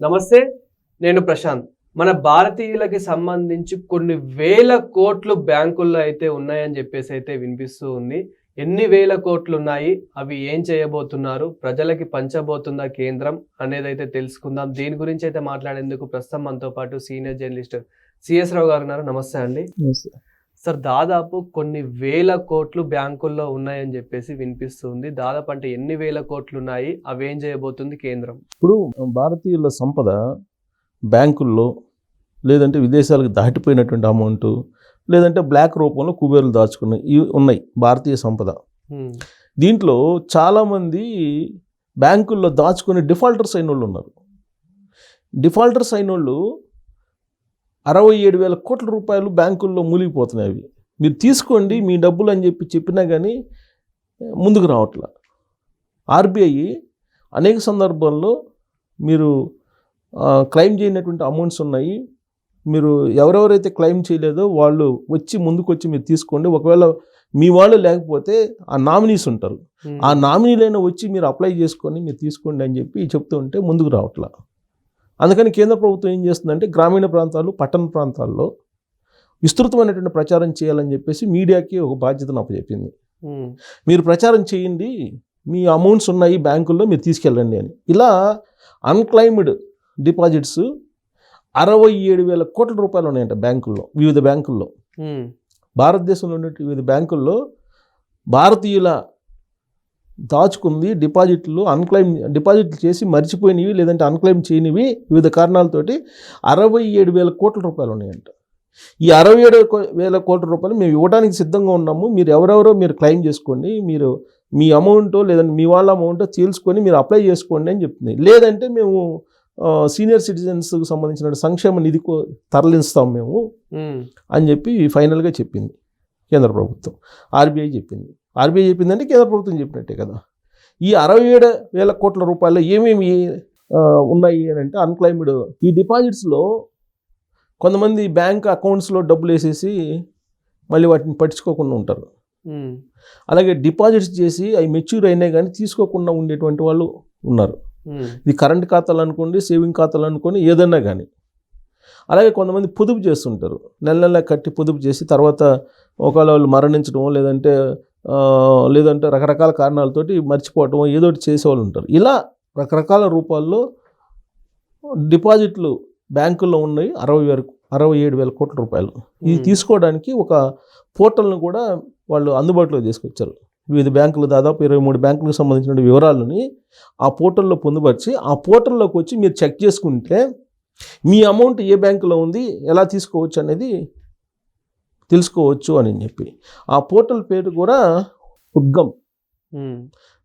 నమస్తే నేను ప్రశాంత్. మన భారతీయులకి సంబంధించి కొన్ని వేల కోట్లు బ్యాంకుల్లో అయితే ఉన్నాయని చెప్పేసి అయితే వినిపిస్తూ ఉంది. ఎన్ని వేల కోట్లు ఉన్నాయి? అవి ఏం చేయబోతున్నారు? ప్రజలకి పంచబోతుందా కేంద్రం అనేది అయితే తెలుసుకుందాం. దీని గురించి అయితే మాట్లాడేందుకు ప్రస్తుతం మనతో పాటు సీనియర్ జర్నలిస్ట్ సిఎస్ రావు గారు ఉన్నారు. నమస్తే అండి. నమస్తే. సార్ దాదాపు కొన్ని వేల కోట్లు బ్యాంకుల్లో ఉన్నాయని చెప్పేసి వినిపిస్తుంది. దాదాపు అంటే ఎన్ని వేల కోట్లు ఉన్నాయి అవి ఏం చేయబోతుంది కేంద్రం? ఇప్పుడు భారతీయుల సంపద బ్యాంకుల్లో లేదంటే విదేశాలకు దాటిపోయినటువంటి అమౌంట్ లేదంటే బ్లాక్ రూపంలో కుబేరులు దాచుకున్నాయి ఇవి ఉన్నాయి భారతీయ సంపద. దీంట్లో చాలామంది బ్యాంకుల్లో దాచుకుని డిఫాల్టర్స్ అయిన వాళ్ళు ఉన్నారు. డిఫాల్టర్స్ అయిన వాళ్ళు అరవై ఏడు వేల కోట్ల రూపాయలు బ్యాంకుల్లో మూలిగిపోతున్నాయి అవి. మీరు తీసుకోండి మీ డబ్బులు అని చెప్పి చెప్పినా కానీ ముందుకు రావట్లా. ఆర్బీఐ అనేక సందర్భాల్లో మీరు క్లెయిమ్ చేయనటువంటి అమౌంట్స్ ఉన్నాయి. మీరు ఎవరెవరైతే క్లెయిమ్ చేయలేదో వాళ్ళు వచ్చి ముందుకు వచ్చి మీరు తీసుకోండి. ఒకవేళ మీ వాళ్ళు లేకపోతే ఆ నామినీస్ ఉంటారు. ఆ నామినీలైనా వచ్చి మీరు అప్లై చేసుకొని మీరు తీసుకోండి అని చెప్పి చెప్తూ ఉంటే ముందుకు రావట్లా. అందుకని కేంద్ర ప్రభుత్వం ఏం చేస్తుందంటే గ్రామీణ ప్రాంతాలు పట్టణ ప్రాంతాల్లో విస్తృతమైనటువంటి ప్రచారం చేయాలని చెప్పేసి మీడియాకి ఒక బాధ్యతను అప్పచెప్పింది. మీరు ప్రచారం చేయండి మీ అమౌంట్స్ ఉన్నాయి బ్యాంకుల్లో మీరు తీసుకెళ్ళండి అని ఇలా అన్క్లైమ్డ్ డిపాజిట్స్ అరవై ఏడు వేల కోట్ల రూపాయలు ఉన్నాయంట బ్యాంకుల్లో వివిధ బ్యాంకుల్లో. భారతదేశంలో ఉన్న వివిధ బ్యాంకుల్లో భారతీయుల దాచుకుంది డిపాజిట్లు అన్క్లైమ్ డిపాజిట్లు చేసి మర్చిపోయినవి లేదంటే అన్క్లైమ్ చేయనివి వివిధ కారణాలతోటి అరవై ఏడు వేల కోట్ల రూపాయలు ఉన్నాయంట. ఈ అరవై ఏడు వేల కోట్ల రూపాయలు మేము ఇవ్వడానికి సిద్ధంగా ఉన్నాము. మీరు ఎవరెవరో మీరు క్లెయిమ్ చేసుకోండి. మీరు మీ అమౌంట్ లేదంటే మీ వాళ్ళ అమౌంట్ తీసుకొని మీరు అప్లై చేసుకోండి అని చెప్తుంది. లేదంటే మేము సీనియర్ సిటిజన్స్కి సంబంధించిన సంక్షేమ నిధి తరలిస్తాం మేము. అని చెప్పి ఫైనల్గా చెప్పింది కేంద్ర ప్రభుత్వం. ఆర్బీఐ చెప్పింది. ఆర్బీఐ చెప్పిందంటే కేంద్ర ప్రభుత్వం చెప్పినట్టే కదా ఈ అరవై ఏడు వేల కోట్ల రూపాయలు ఏమేమి ఉన్నాయి అని అంటే అన్క్లైమ్డ్ ఈ డిపాజిట్స్లో కొంతమంది బ్యాంక్ అకౌంట్స్లో డబ్బులు వేసేసి మళ్ళీ వాటిని పట్టించుకోకుండా ఉంటారు. అలాగే డిపాజిట్స్ చేసి అవి మెచ్యూర్ అయినా కానీ తీసుకోకుండా ఉండేటువంటి వాళ్ళు ఉన్నారు. ఇది కరెంట్ ఖాతాలు అనుకోండి సేవింగ్ ఖాతాలు అనుకోండి ఏదన్నా కానీ అలాగే కొంతమంది పొదుపు చేస్తుంటారు. నెల నెల కట్టి పొదుపు చేసి తర్వాత ఒకవేళ వాళ్ళు మరణించడం లేదంటే లేదంటే రకరకాల కారణాలతోటి మర్చిపోవటం ఏదో ఒకటి చేసేవాళ్ళు ఉంటారు. ఇలా రకరకాల రూపాల్లో డిపాజిట్లు బ్యాంకుల్లో ఉన్నాయి అరవై వేల అరవై ఏడు వేల కోట్ల రూపాయలు. ఇది. తీసుకోవడానికి ఒక పోర్టల్ను కూడా వాళ్ళు అందుబాటులో తీసుకొచ్చారు. వివిధ బ్యాంకులు దాదాపు ఇరవై మూడు బ్యాంకులకు సంబంధించిన వివరాలని ఆ పోర్టల్లో పొందుపరిచి ఆ పోర్టల్లోకి వచ్చి మీరు చెక్ చేసుకుంటే మీ అమౌంట్ ఏ బ్యాంకులో ఉంది ఎలా తీసుకోవచ్చు అనేది తెలుసుకోవచ్చు అని చెప్పి. ఆ పోర్టల్ పేరు కూడా ఉద్గమ్.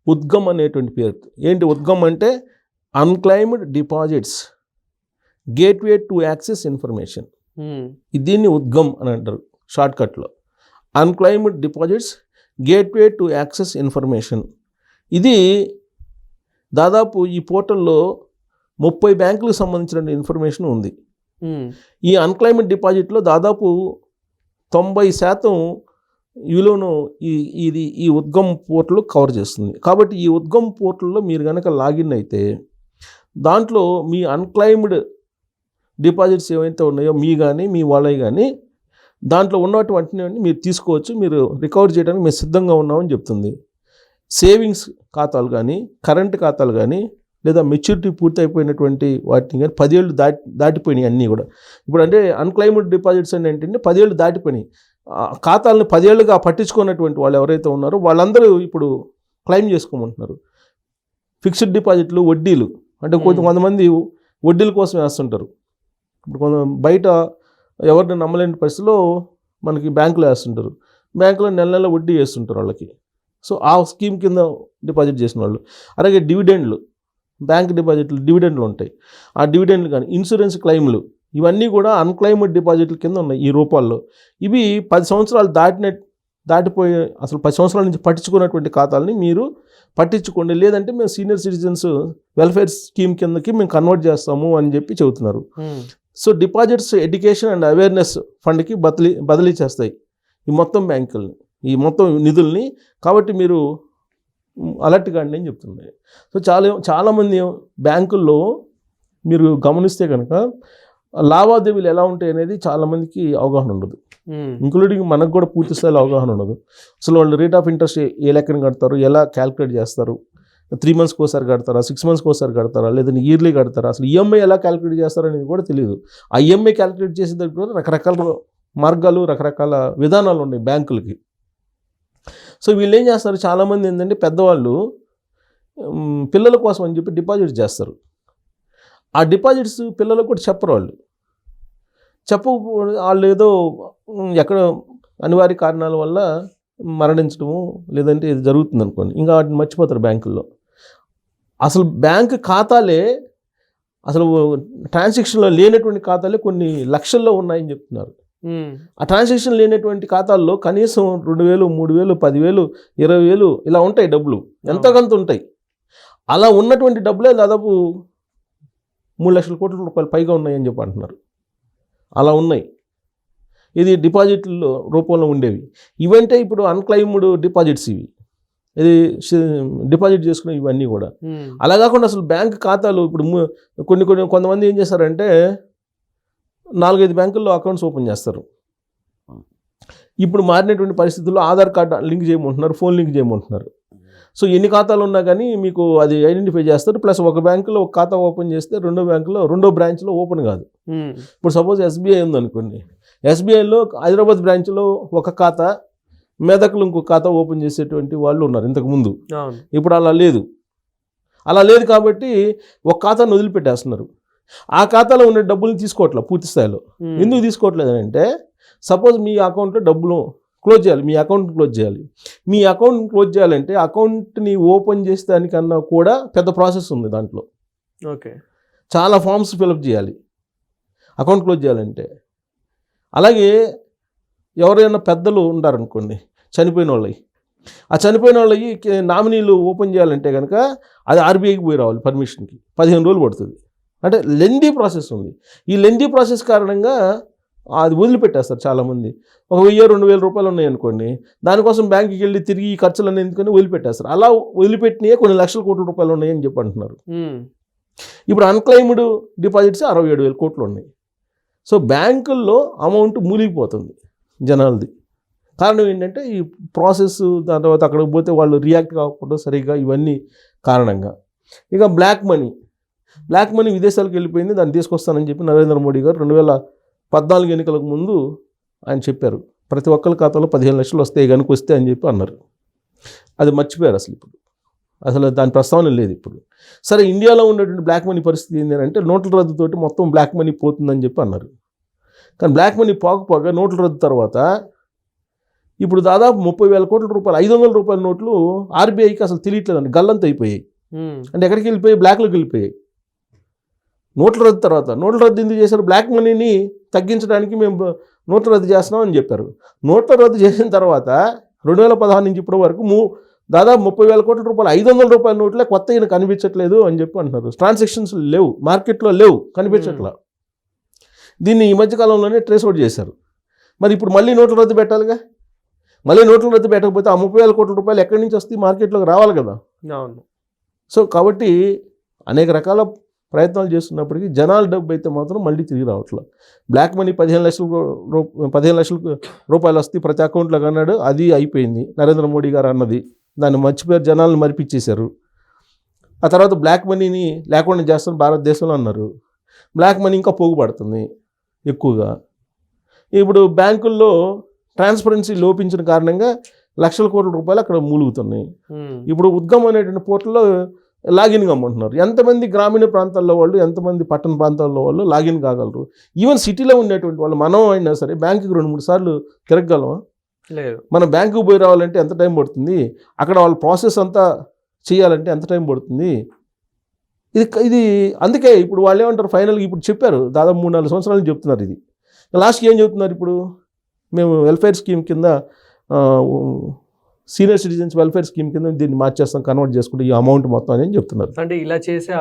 ఉద్గమ్ అనేటువంటి పేరు. ఏంటి ఉద్గమ్ అంటే? Unclaimed deposits. Gateway to access information. దీన్ని ఉద్గమ్ అని అంటారు షార్ట్కట్లో unclaimed deposits gateway to access information. ఇది దాదాపు ఈ పోర్టల్లో ముప్పై బ్యాంకులకు సంబంధించిన ఇన్ఫర్మేషన్ ఉంది. హ్మ్. ఈ అన్క్లైమ్డ్ డిపాజిట్లో దాదాపు తొంభై శాతం విలువను ఈ ఇది ఈ ఉద్గమ్ పోర్టల్ కవర్ చేస్తుంది. కాబట్టి ఈ ఉద్గమ్ పోర్టల్లో మీరు కనుక లాగిన్ అయితే దాంట్లో మీ అన్క్లైమ్డ్ డిపాజిట్స్ ఏవైతే ఉన్నాయో మీ కానీ మీ వాళ్ళవి కానీ దాంట్లో ఉన్నటువంటి మీరు తీసుకోవచ్చు. మీరు రికవర్ చేయడానికి మేము సిద్ధంగా ఉన్నామని చెప్తుంది. సేవింగ్స్ ఖాతాలు కానీ కరెంట్ ఖాతాలు కానీ లేదా మెచ్యూరిటీ పూర్తి అయిపోయినటువంటి వాటిని కానీ పదేళ్ళు దాటి దాటిపోయినాయి అన్నీ కూడా. ఇప్పుడు అంటే అన్క్లైమ్డ్ డిపాజిట్స్ అని ఏంటంటే పదేళ్ళు దాటిపోయినాయి. ఖాతాలను పదేళ్ళుగా పట్టించుకున్నటువంటి వాళ్ళు ఎవరైతే ఉన్నారో వాళ్ళందరూ ఇప్పుడు క్లెయిమ్ చేసుకోమంటున్నారు. ఫిక్స్డ్ డిపాజిట్లు వడ్డీలు. అంటే కొంత. కొంతమంది వడ్డీల కోసం వేస్తుంటారు. ఇప్పుడు కొంత బయట ఎవరిని నమ్మలేని పరిస్థితిలో మనకి బ్యాంకులో వేస్తుంటారు. బ్యాంకులో నెల నెల వడ్డీ వేస్తుంటారు వాళ్ళకి. సో ఆ స్కీమ్ కింద డిపాజిట్ చేసిన వాళ్ళు. అలాగే డివిడెండ్లు బ్యాంక్ డిపాజిట్లు డివిడెండ్లు ఉంటాయి. ఆ డివిడెండ్లు కానీ ఇన్సూరెన్స్ క్లెయిమ్లు ఇవన్నీ కూడా అన్క్లైమ్డ్ డిపాజిట్ల కింద ఉన్నాయి ఈ రూపాల్లో. ఇవి పది సంవత్సరాలు దాటిన దాటిపోయే అసలు పది సంవత్సరాల నుంచి పట్టించుకున్నటువంటి ఖాతాలని మీరు పట్టించుకోండి. లేదంటే మేము సీనియర్ సిటిజన్స్ వెల్ఫేర్ స్కీమ్ కిందకి మేము కన్వర్ట్ చేస్తాము అని చెప్పి చెబుతున్నారు. So deposits education and awareness ఫండ్కి బదిలీ బదిలీ చేస్తాయి ఈ మొత్తం బ్యాంకుల్ని ఈ మొత్తం నిధుల్ని. కాబట్టి మీరు అలర్ట్ కాండి అని చెప్తున్నాయి సో చాలా చాలామంది బ్యాంకుల్లో మీరు గమనిస్తే కనుక లావాదేవీలు ఎలా ఉంటాయి అనేది చాలామందికి అవగాహన ఉండదు. ఇంక్లూడింగ్ మనకు కూడా పూర్తి స్థాయిలో అవగాహన ఉండదు. అసలు వాళ్ళు రేట్ ఆఫ్ ఇంట్రెస్ట్ ఏ లెక్కన కడతారు ఎలా క్యాలిక్యులేట్ చేస్తారు త్రీ మంత్స్కి ఒకసారి కడతారా సిక్స్ మంత్స్కి ఒకసారి కడతారా లేదంటే ఇయర్లీ కడతారా అసలు ఈఎంఐ ఎలా క్యాలిక్యులేట్ చేస్తారో అనేది కూడా తెలియదు. ఆ ఈఎంఐ క్యాలిక్యులేట్ చేసేదానికి కూడా రకరకాల మార్గాలు రకరకాల విధానాలు ఉన్నాయి బ్యాంకులకి. సో వీళ్ళు ఏం చేస్తారు? చాలామంది ఏంటంటే పెద్దవాళ్ళు పిల్లల కోసం అని చెప్పి డిపాజిట్ చేస్తారు. ఆ డిపాజిట్స్ పిల్లలకు కూడా చెప్పరు వాళ్ళు. చెప్ప వాళ్ళు ఏదో ఎక్కడ అనివార్య కారణాల వల్ల మరణించడము లేదంటే ఇది జరుగుతుంది అనుకోండి. ఇంకా వాటిని మర్చిపోతారు బ్యాంకుల్లో. అసలు బ్యాంక్ ఖాతాలే అసలు ట్రాన్సాక్షన్లో లేనటువంటి ఖాతాలే కొన్ని లక్షల్లో ఉన్నాయని చెప్తున్నారు. ఆ ట్రాన్సాక్షన్ లేనటువంటి ఖాతాల్లో కనీసం రెండు వేలు మూడు వేలు పదివేలు ఇరవై వేలు ఇలా ఉంటాయి డబ్బులు. ఎంతకంత ఉంటాయి? అలా ఉన్నటువంటి డబ్బులే దాదాపు మూడు లక్షల కోట్ల రూపాయలు పైగా ఉన్నాయని చెప్పి అంటున్నారు. అలా ఉన్నాయి. ఇది డిపాజిట్ల రూపంలో ఉండేవి. ఇవంటే ఇప్పుడు అన్క్లైమ్డ్ డిపాజిట్స్ ఇవి. ఇది డిపాజిట్ చేసుకునే ఇవన్నీ కూడా. అలా కాకుండా అసలు బ్యాంక్ ఖాతాలు ఇప్పుడు కొన్ని కొన్ని కొంతమంది ఏం చేస్తారంటే నాలుగైదు బ్యాంకుల్లో అకౌంట్స్ ఓపెన్ చేస్తారు. ఇప్పుడు మారినటువంటి పరిస్థితుల్లో ఆధార్ కార్డు లింక్ చేయమంటున్నారు ఫోన్ లింక్ చేయమంటున్నారు. సో ఎన్ని ఖాతాలు ఉన్నా కానీ మీకు అది ఐడెంటిఫై చేస్తారు. ప్లస్ ఒక బ్యాంకులో ఒక ఖాతా ఓపెన్ చేస్తే రెండో బ్యాంకులో రెండో బ్రాంచ్లో ఓపెన్ కాదు. ఇప్పుడు సపోజ్ ఎస్బీఐ ఉందనుకోండి. ఎస్బీఐలో హైదరాబాద్ బ్రాంచ్లో ఒక ఖాతా మెదక్లో ఇంకో ఖాతా ఓపెన్ చేసేటువంటి వాళ్ళు ఉన్నారు ఇంతకుముందు. ఇప్పుడు అలా లేదు. అలా లేదు కాబట్టి ఒక ఖాతాను వదిలిపెట్టేస్తున్నారు. ఆ ఖాతాలో ఉన్న డబ్బుల్ని తీసుకోవట్లే పూర్తి స్థాయిలో. ఎందుకు తీసుకోవట్లేదు అంటే సపోజ్ మీ అకౌంట్లో డబ్బులు క్లోజ్ చేయాలి మీ అకౌంట్ క్లోజ్ చేయాలి. మీ అకౌంట్ క్లోజ్ చేయాలంటే అకౌంట్ని ఓపెన్ చేసేదానికన్నా కూడా పెద్ద ప్రాసెస్ ఉంది దాంట్లో. ఓకే. చాలా ఫామ్స్ ఫిలప్ చేయాలి. అకౌంట్ క్లోజ్ చేయాలంటే. అలాగే ఎవరైనా పెద్దలు ఉంటారనుకోండి చనిపోయిన వాళ్ళవి ఆ చనిపోయిన వాళ్ళవి నామినీలు ఓపెన్ చేయాలంటే కనుక అది ఆర్బీఐకి పోయి రావాలి పర్మిషన్కి. పదిహేను రోజులు పడుతుంది. అంటే లెందీ ప్రాసెస్ ఉంది. ఈ లెందీ ప్రాసెస్ కారణంగా అది వదిలిపెట్టేస్తారు చాలామంది. ఒక వెయ్యి రెండు వేల రూపాయలు ఉన్నాయి అనుకోండి దానికోసం బ్యాంకుకి వెళ్ళి తిరిగి ఈ ఖర్చులన్నీ ఎందుకని వదిలిపెట్టేస్తారు. అలా వదిలిపెట్టినయే కొన్ని లక్షల కోట్ల రూపాయలు ఉన్నాయని చెప్పి అంటున్నారు. ఇప్పుడు అన్క్లైమ్డ్ డిపాజిట్స్ అరవై ఏడు వేల కోట్లు ఉన్నాయి. సో బ్యాంకుల్లో అమౌంట్ మూలిగిపోతుంది జనాలది. కారణం ఏంటంటే ఈ ప్రాసెస్ దాని తర్వాత అక్కడికి పోతే వాళ్ళు రియాక్ట్ కాకపోవడం సరిగ్గా ఇవన్నీ కారణంగా. ఇక బ్లాక్ మనీ. బ్లాక్ మనీ విదేశాలకు వెళ్ళిపోయింది దాన్ని తీసుకొస్తానని చెప్పి నరేంద్ర మోడీ గారు రెండు వేల పద్నాలుగు ఎన్నికలకు ముందు ఆయన చెప్పారు. ప్రతి ఒక్కరి ఖాతాలో పదిహేను లక్షలు వస్తాయి కనుక వస్తే అని చెప్పి అన్నారు. అది మర్చిపోయారు అసలు ఇప్పుడు. అసలు దాని ప్రస్తావన లేదు ఇప్పుడు. సరే ఇండియాలో ఉన్నటువంటి బ్లాక్ మనీ పరిస్థితి ఏంటి అంటే నోట్ల రద్దుతోటి మొత్తం బ్లాక్ మనీ పోతుందని చెప్పి అన్నారు. కానీ బ్లాక్ మనీ పోకపోగా నోట్ల రద్దు తర్వాత ఇప్పుడు దాదాపు ముప్పై వేల కోట్ల రూపాయలు ఐదు వందల రూపాయల నోట్లు ఆర్బీఐకి అసలు తెలియట్లేదండి గల్లంత అయిపోయాయి అంటే ఎక్కడికి వెళ్ళిపోయి బ్లాక్లోకి వెళ్ళిపోయాయి. నోట్ల రద్దు తర్వాత నోట్ల రద్దు ఎందుకు చేశారు? బ్లాక్ మనీని తగ్గించడానికి మేము నోట్ల రద్దు చేస్తున్నాం అని చెప్పారు. నోట్ల రద్దు చేసిన తర్వాత రెండు వేల పదహారు నుంచి ఇప్పటి వరకు మూ దాదాపు ముప్పై వేల కోట్ల రూపాయలు ఐదు వందల రూపాయల నోట్లే కొత్త ఈయన కనిపించట్లేదు అని చెప్పి అంటున్నారు. ట్రాన్సాక్షన్స్ లేవు మార్కెట్లో లేవు కనిపించట్లా. దీన్ని ఈ మధ్యకాలంలోనే ట్రేస్ అవుట్ చేశారు. మరి ఇప్పుడు మళ్ళీ నోట్ల రద్దు పెట్టాలిగా? మళ్ళీ నోట్ల రద్దు పెట్టకపోతే ఆ ముప్పై వేల కోట్ల రూపాయలు ఎక్కడి నుంచి వస్తే మార్కెట్లోకి రావాలి కదా. అవును. సో కాబట్టి అనేక రకాల ప్రయత్నాలు చేస్తున్నప్పటికీ జనాల డబ్బు అయితే మాత్రం మళ్ళీ తిరిగి రావట్లేదు బ్లాక్ మనీ పదిహేను లక్షల రూ- పదిహేను లక్షల రూపాయలు వస్తే ప్రతి అకౌంట్లోకి అన్నాడు అది అయిపోయింది. నరేంద్ర మోడీ గారు అన్నది. దాన్ని మర్చిపోయారు జనాలను మరిపించేశారు. ఆ తర్వాత బ్లాక్ మనీని లేకుండా చేస్తాను భారతదేశంలో అన్నారు. బ్లాక్ మనీ ఇంకా పోగుపడుతుంది ఎక్కువగా. ఇప్పుడు బ్యాంకుల్లో ట్రాన్స్పరెన్సీ లోపించిన కారణంగా లక్షల కోట్ల రూపాయలు అక్కడ మూలుగుతున్నాయి. ఇప్పుడు ఉద్గమ్ అనేటువంటి పోర్టల్లో లాగిన్ కమ్మంటున్నారు. ఎంతమంది గ్రామీణ ప్రాంతాల్లో వాళ్ళు ఎంతమంది పట్టణ ప్రాంతాల్లో వాళ్ళు లాగిన్ కాగలరు? ఈవెన్ సిటీలో ఉండేటువంటి వాళ్ళు మనం అయినా సరే బ్యాంకుకి రెండు మూడు సార్లు తిరగగలమా? లేదు. మనం బ్యాంకుకి పోయి రావాలంటే ఎంత టైం పడుతుంది? అక్కడ వాళ్ళ ప్రాసెస్ అంతా చేయాలంటే ఎంత టైం పడుతుంది? ఇది ఇది అందుకే ఇప్పుడు వాళ్ళు ఏమంటారు? ఫైనల్గా ఇప్పుడు చెప్పారు. దాదాపు మూడు నాలుగు సంవత్సరాల చెప్తున్నారు ఇది. లాస్ట్కి ఏం చెప్తున్నారు ఇప్పుడు? మేము వెల్ఫేర్ స్కీమ్ కింద సీనియర్ సిటిజన్స్ వెల్ఫేర్ స్కీమ్ కింద దీన్ని మార్చేస్తాం కన్వర్ట్ చేసుకుంటే ఈ అమౌంట్ మొత్తం అని చెప్తున్నారు. అంటే ఇలా చేసే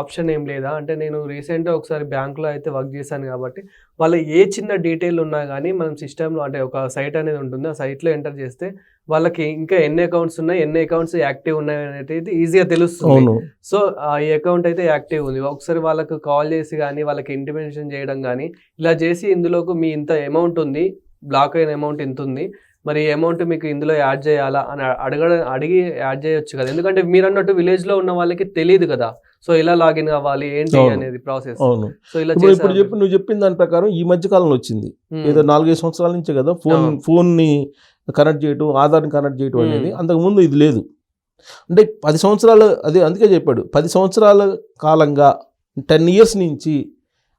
ఆప్షన్ ఏం లేదా? అంటే నేను రీసెంట్గా ఒకసారి బ్యాంకులో అయితే వర్క్ చేశాను కాబట్టి వాళ్ళ ఏ చిన్న డీటెయిల్ ఉన్నా కానీ మనం సిస్టంలో అంటే ఒక సైట్ అనేది ఉంటుంది ఆ సైట్లో ఎంటర్ చేస్తే వాళ్ళకి ఇంకా ఎన్ని అకౌంట్స్ ఉన్నాయి ఎన్ని అకౌంట్స్ యాక్టివ్ ఉన్నాయి అనేది ఈజీగా తెలుస్తుంది. సో ఆ ఈ అకౌంట్ అయితే యాక్టివ్ ఉంది. ఒకసారి వాళ్ళకు కాల్ చేసి కానీ వాళ్ళకి ఇంటిమేషన్ చేయడం కానీ ఇలా చేసి ఇందులోకి మీ ఇంత అమౌంట్ ఉంది బ్లాక్ అయిన అమౌంట్ ఇంత ఉంది మరి అమౌంట్ మీకు ఇందులో యాడ్ చేయాలా అని అడగడం అడిగి యాడ్ చేయొచ్చు కదా. ఎందుకంటే మీరు అన్నట్టు విలేజ్లో ఉన్న వాళ్ళకి తెలియదు కదా. సో ఇలా లాగిన్ అవ్వాలి ఏంటి. అనేది ప్రాసెస్ అవును. సో ఇలా ఇప్పుడు. చెప్పి నువ్వు చెప్పిన దాని ప్రకారం ఈ మధ్య కాలంలో వచ్చింది. ఏదో నాలుగైదు సంవత్సరాల నుంచే కదా ఫోన్ అవును. ఫోన్ని కనెక్ట్ చేయటం ఆధార్ని కనెక్ట్ చేయటం. అనేది అంతకుముందు ఇది లేదు. అంటే పది సంవత్సరాలు అదే అందుకే చెప్పాడు పది సంవత్సరాల కాలంగా టెన్ ఇయర్స్ నుంచి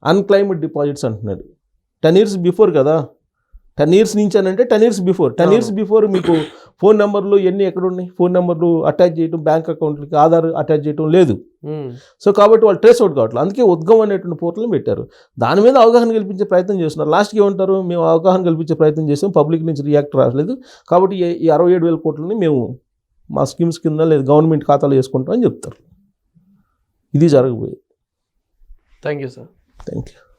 అన్క్లైమ్డ్ డిపాజిట్స్ అంటున్నాడు. టెన్ ఇయర్స్ బిఫోర్ కదా. టెన్ ఇయర్స్ నుంచి అని అంటే ten years before. Ten. Years before మీకు ఫోన్ నెంబర్లు ఎన్ని ఎక్కడ ఉన్నాయి ఫోన్ నెంబర్లు అటాచ్ చేయటం బ్యాంక్ అకౌంట్లకి ఆధార్ అటాచ్ చేయటం లేదు. సో కాబట్టి వాళ్ళు ట్రేస్ అవుట్ కావట్లేదు. అందుకే ఉద్గమ్ అనేటువంటి పోర్టల్ని పెట్టారు. దాని మీద అవగాహన కల్పించే ప్రయత్నం చేస్తున్నారు. లాస్ట్కి ఏమంటారు? మేము అవగాహన కల్పించే ప్రయత్నం చేసాం. పబ్లిక్ నుంచి రియాక్ట్ రావట్లేదు. కాబట్టి ఈ- అరవై ఏడు వేల కోట్లని మేము మా స్కీమ్స్ కింద లేదా గవర్నమెంట్ ఖాతాలో వేసుకుంటాం అని చెప్తారు. ఇది జరగబోయేది. Thank you sir. Thank you